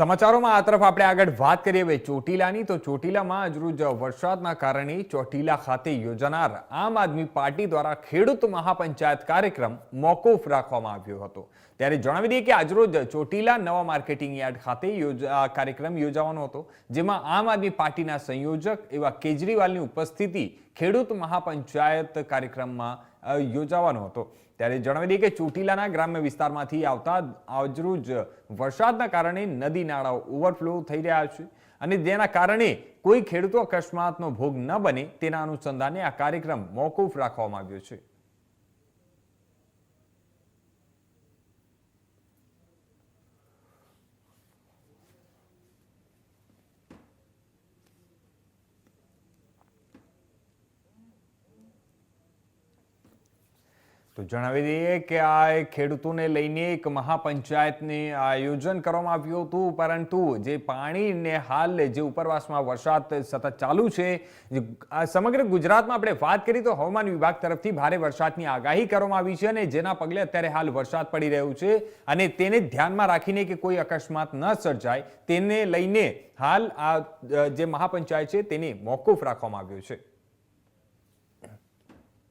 સમાચારોમાં આ તરફ આપણે આગળ વાત કરીએ. હવે ચોટીલાની તો ચોટીલામાં આજરોજ વરસાદના કારણે ચોટીલા ખાતે યોજાનાર આમ આદમી પાર્ટી દ્વારા ખેડૂત મહાપંચાયત કાર્યક્રમ મોકૂફ રાખવામાં આવ્યો હતો. ત્યારે જણાવી દઈએ કે આજરોજ ચોટીલા નવા માર્કેટિંગ યાર્ડ ખાતે યોજા કાર્યક્રમ યોજાવાનો હતો, જેમાં આમ આદમી પાર્ટીના સંયોજક એવા કેજરીવાલની ઉપસ્થિતિ ખેડૂત મહાપંચાયત કાર્યક્રમમાં યોજાવાનો હતો. ત્યારે જણાવી દઈએ કે ચોટીલાના ગ્રામ્ય વિસ્તારમાંથી આવતા આજરોજ વરસાદના કારણે નદી નાળાઓ ઓવરફ્લો થઈ રહ્યા છે અને જેના કારણે કોઈ ખેડૂતો અકસ્માતનો ભોગ ન બને તેના અનુસંધાને આ કાર્યક્રમ મોકૂફ રાખવામાં આવ્યો છે. તો જણાવી દઈએ કે આ ખેડૂતોને લઈને એક મહાપંચાયતને આયોજન કરવામાં આવ્યું હતું. પરંતુ જે પાણીને હાલ જે ઉપરવાસમાં વરસાદ સતત ચાલુ છે સમગ્ર ગુજરાતમાં આપણે વાત કરીએ તો હવામાન વિભાગ તરફથી ભારે વરસાદની આગાહી કરવામાં આવી છે અને જેના પગલે અત્યારે હાલ વરસાદ પડી રહ્યો છે અને તેને ધ્યાનમાં રાખીને કે કોઈ અકસ્માત ન સર્જાય તેને લઈને હાલ આ જે મહાપંચાયત છે તેને મોકૂફ રાખવામાં આવ્યું છે.